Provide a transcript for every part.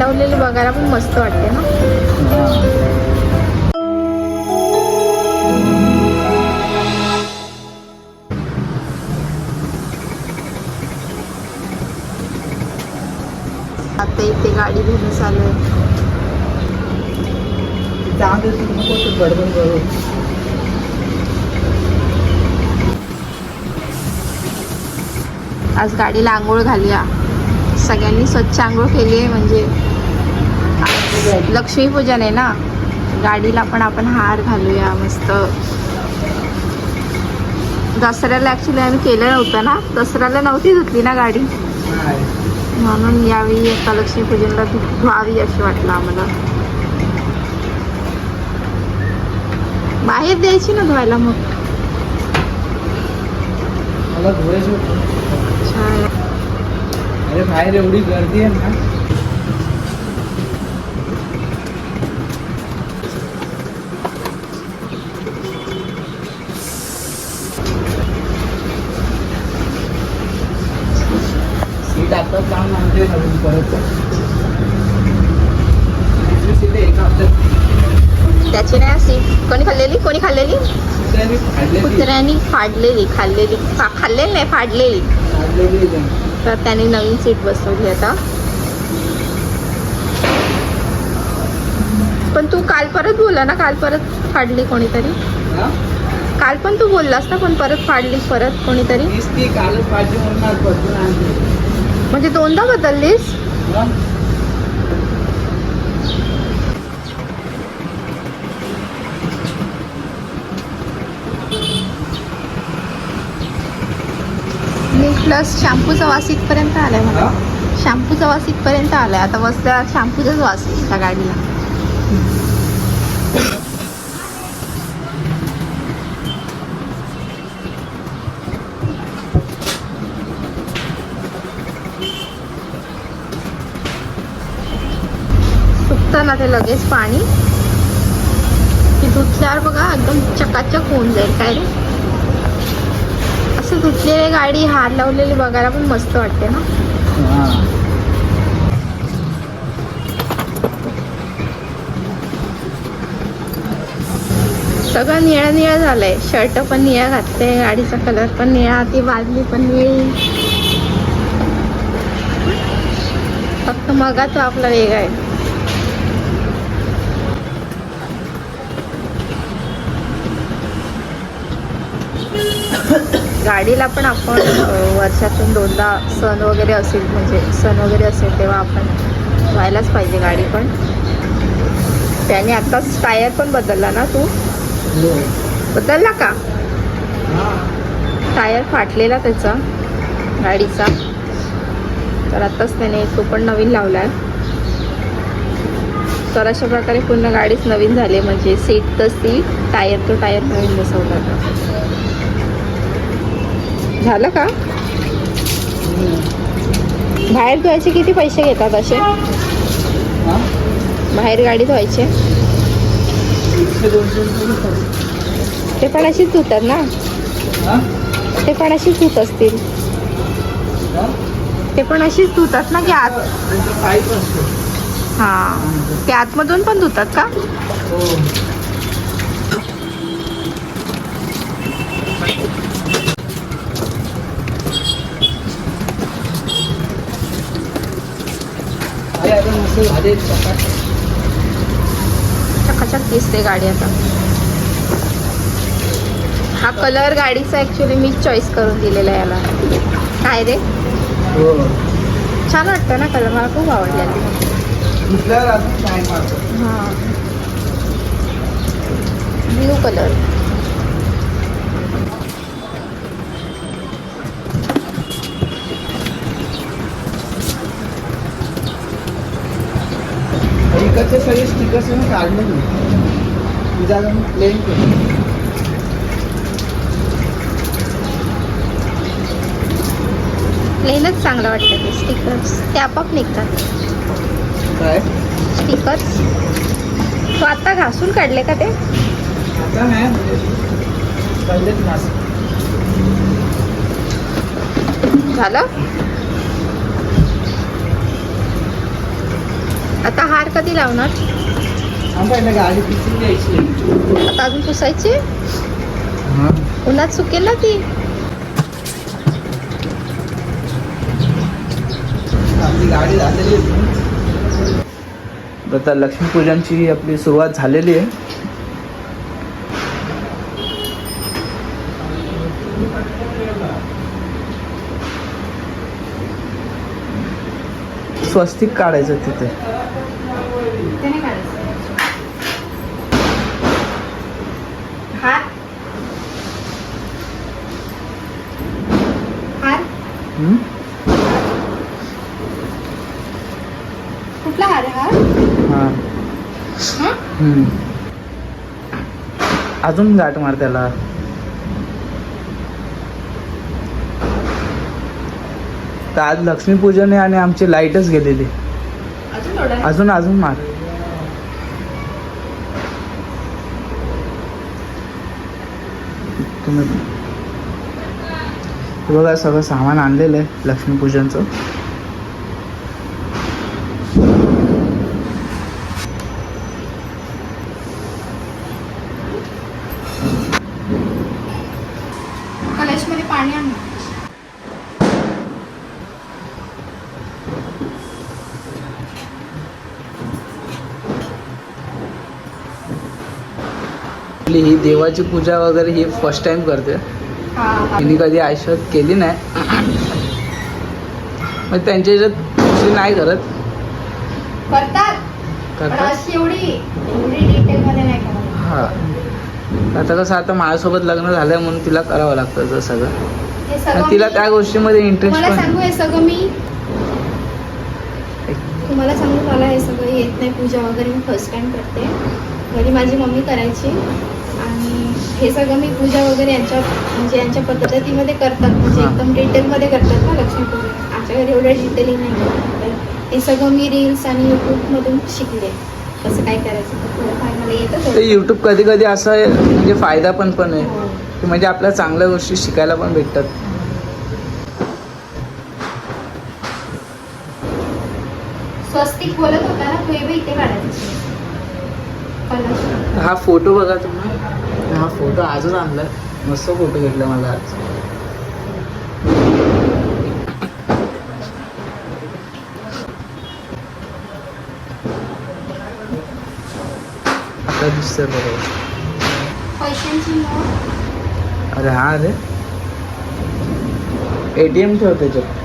लावलेली बघायला पण मस्त वाटते ना? आता इथे गाडी घेऊन चालू आहे. आज गाडीला आंघोळ घालूया. सगळ्यांनी स्वच्छ आंघोळ केली आहे म्हणजे लक्ष्मीपूजन आहे ना? गाडीला पण आपण हार घालूया मस्त. दसऱ्याला ॲक्च्युली आम्ही केलं नव्हतं ना? दसऱ्याला नव्हती धुतली ना गाडी? म्हणून यावेळी आता लक्ष्मीपूजनला धुवावी अशी वाटलं आम्हाला. बाहेर द्यायची ना धुवायला मग? मला धुवायची अरे बाहेर एवढी गर्दी आहे ना? आता जाऊन आणते नवीन परत. त्याची नाही सीट कोणी खाल्लेली? कोणी खाल्लेली? कुत्र्याने फाडलेली. खाल्लेली. खाल्लेली नाही फाडलेली. तर त्याने नवीन सीट बसवली आता. पण तू काल परत बोलला ना? काल परत फाडली कोणीतरी? काल पण तू बोललास ना? पण परत फाडली परत कोणीतरी? कालच म्हणून म्हणजे दोनदा बदललीस? मी प्लस शॅम्पूचा वास इथपर्यंत आलाय मला? शॅम्पूचा वास इथपर्यंत आलाय आता बसल्या शॅम्पूचाच वास आहे त्या गाडीला ना ते लगेच पाणी. की धुतल्यावर बघा एकदम चकाचक होऊन जाईल काय रे. असं धुतलेली गाडी हार लावलेली बघायला पण मस्त वाटते ना. सगळं निळं निळं झालंय. शर्ट पण निळा घातले गाडीचा कलर पण निळा ती बादली पण निळी. फक्त मगा तो आपला वेगळा आहे. गाडीला पण आपण वर्षातून दोनदा सण वगैरे असेल म्हणजे सण वगैरे असेल तेव्हा आपण व्हायलाच पाहिजे गाडी पण. त्याने आत्ताच टायर पण बदलला ना तू? बदलला का? टायर फाटलेला त्याचा गाडीचा. तर आत्ताच त्याने तो पण नवीन लावला आहे तर अशा प्रकारे पूर्ण गाडीच नवीन झाली म्हणजे सीट तशी टायर तो टायर नवीन बसवला आता. झालं का बाहेर धुवायचे किती पैसे घेतात असे हा? बाहेर गाडी धुवायचे. ते पण अशीच धुतात ना हा? ते पण अशीच धुत असतील हा? ते पण अशीच धुतात ना की आत हां ते आतमधून पण धुतात का हो मस्त झाले चकाचक दिसते गाडी आता? हा कलर गाडीचा ॲक्च्युली मी चॉईस करून दिलेला आहे याला. काय रे? हो. छान वाटतं ना कलर मला खूप आवडलेला मारतो? हां. ब्ल्यू कलर सगळे स्टिकर्स मी काढले मी तुझ्या प्लेन केलं. प्लेनच चांगलं वाटतं ते स्टिकर्स ते आपाप निघतात. काय? स्टिकर्स तो आता घासून काढले का ते? आता नाही म्हणजे झालं? आता हार कधी लावणार? आता अजून पुसायची? हा. उन्हात सुकेल ना ती. आपली गाडी झालेली आहे. आता लक्ष्मीपूजनची आपली सुरुवात झालेली आहे. स्वस्तिक काढायचं तिथे? कुठला हार हार हा? हा? अजून गाठ मार त्याला. तर आज लक्ष्मीपूजन आहे आणि आमची लाईटच गेलेली. अजून. अजून मार. तुम्ही बघा सगळं सामान आणलेलं आहे लक्ष्मीपूजनचं कलशमध्ये पाणी आण आपली ही देवाची पूजा वगैरे ही फर्स्ट टाइम करते. तिने कधी आयुष्यात केली नाही. मग त्यांच्या ह्याच्यात दुसरी नाही करत. करतात. हा. आता कसं आता माझ्यासोबत लग्न झालंय म्हणून तिला करावं लागतं ते सगळं. तिला त्या गोष्टीमध्ये इंटरेस्ट पण सांगू हे सगळं मी तुम्हाला सांगू मला हे सगळं येत नाही पूजा वगैरे मी फर्स्ट टाइम करते. घरी माझी मम्मी करायची. हे सगळं मी पूजा वगैरे यांच्या म्हणजे यांच्या पद्धतीमध्ये करतात. म्हणजे. एकदम डिटेलमध्ये करतात ना लक्ष्मीपूजन. आमच्या घरी एवढं डिटेलिंग नाही हे सगळं मी रील्स आणि यूट्यूबमधून शिकले. कसं काय करायचं ते युट्यूब कधी कधी असं आहे, म्हणजे फायदा पण पण आहे. हो. की म्हणजे आपल्या चांगल्या गोष्टी शिकायला पण भेटतात. स्वस्तिक बोलत होता ना तू हे इथे काढायचं. हा फोटो बघा तुम्ही. हा फोटो आजच आणलाय. मस्त फोटो घेतला मला आज. आता दिसतंय बरोबर अरे हा अरे एटीएम ठेव त्याच्यात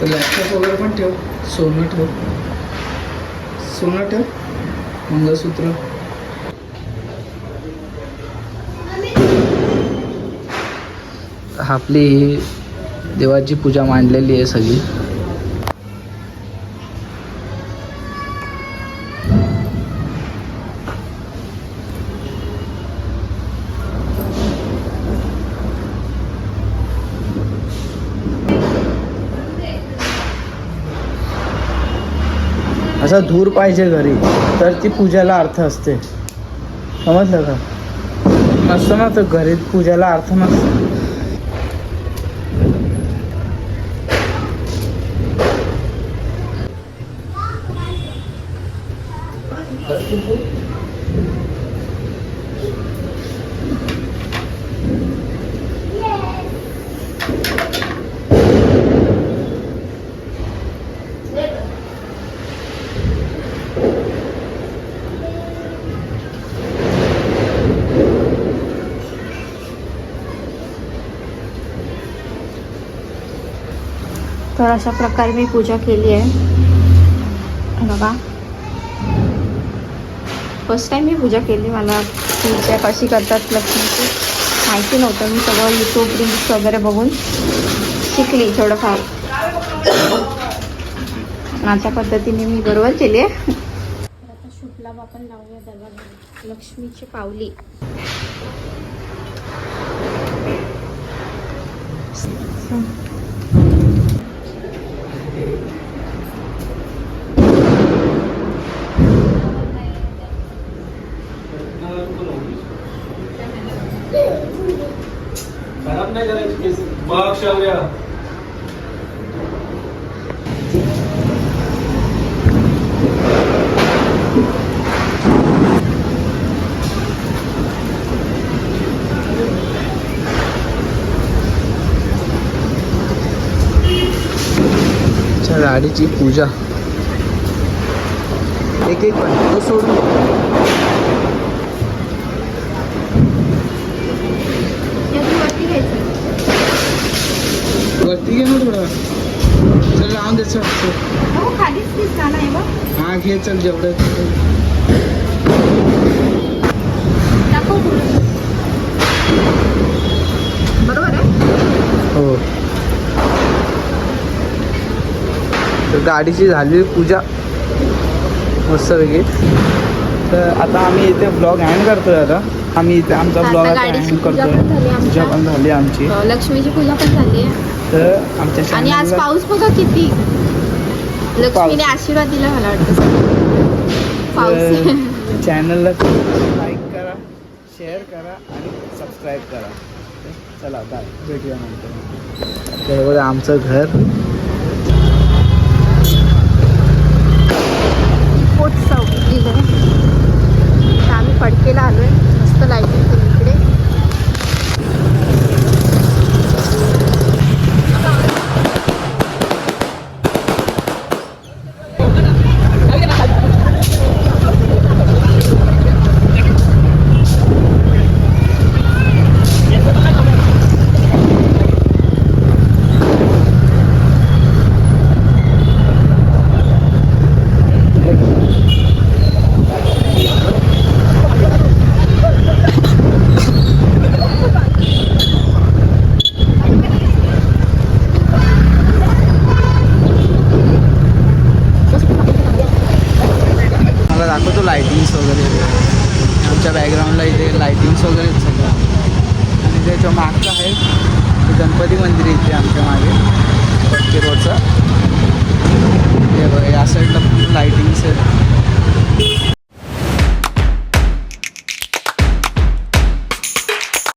तर लॅपटॉप वगैरे पण ठेव. सोनं ठेव. सोनं ठेव. मंगळसूत्र. आपली ही देवाची पूजा मांडलेली आहे सगळी. असा धूर पाहिजे घरी तर ती पूजाला अर्थ असते. समजलं का? नसतं ना तर घरी पूजाला अर्थ नसतो तर अशा प्रकारे मी पूजा केली आहे. बघा. फर्स्ट टाईम मी पूजा केली. मला पूजा कशी करतात लक्ष्मीची. माहिती नव्हतं. मी सगळं यूट्यूब रील्स वगैरे बघून शिकली थोडंफार. माझ्या पद्धतीने मी बरोबर केली आहे. आता आपण. लावूया दरवाजा लक्ष्मीची पावली. खराब नाही करायची केस. मग शौर्य. गाडीची पूजा. एक एक पण सोडून वरती घे ना थोडं? चल लावून दे चल. हो हा घे चल जेवढं. बरोबर आहे? हो. तर गाडीची झालेली पूजा. मस्तपैकी तर आता आम्ही इथे ब्लॉग हँड करतोय आता. आम्ही इथे आमचा ब्लॉग आता हँड करतोय. झाली. पूजा पण झाली आमची. अं, लक्ष्मीची पूजा पण झाली आहे. तर आमच्या आणि आज पाऊस बघा किती. लक्ष्मीने आशीर्वाद दिला मला वाटतं. पाऊस. आहे. तर चॅनलला लाईक करा शेअर करा आणि सबस्क्राईब करा. चला बाय भेटूया नंतर. तर बघा आमचं घर. लिहिलंय तर आम्ही फडकेला आलोय. मस्त लाईटिंग केली मागचं आहे. गणपती मंदिर इथे आमच्या मागे रोडचं हे बघा या साईडला लायटिंग्स आहेत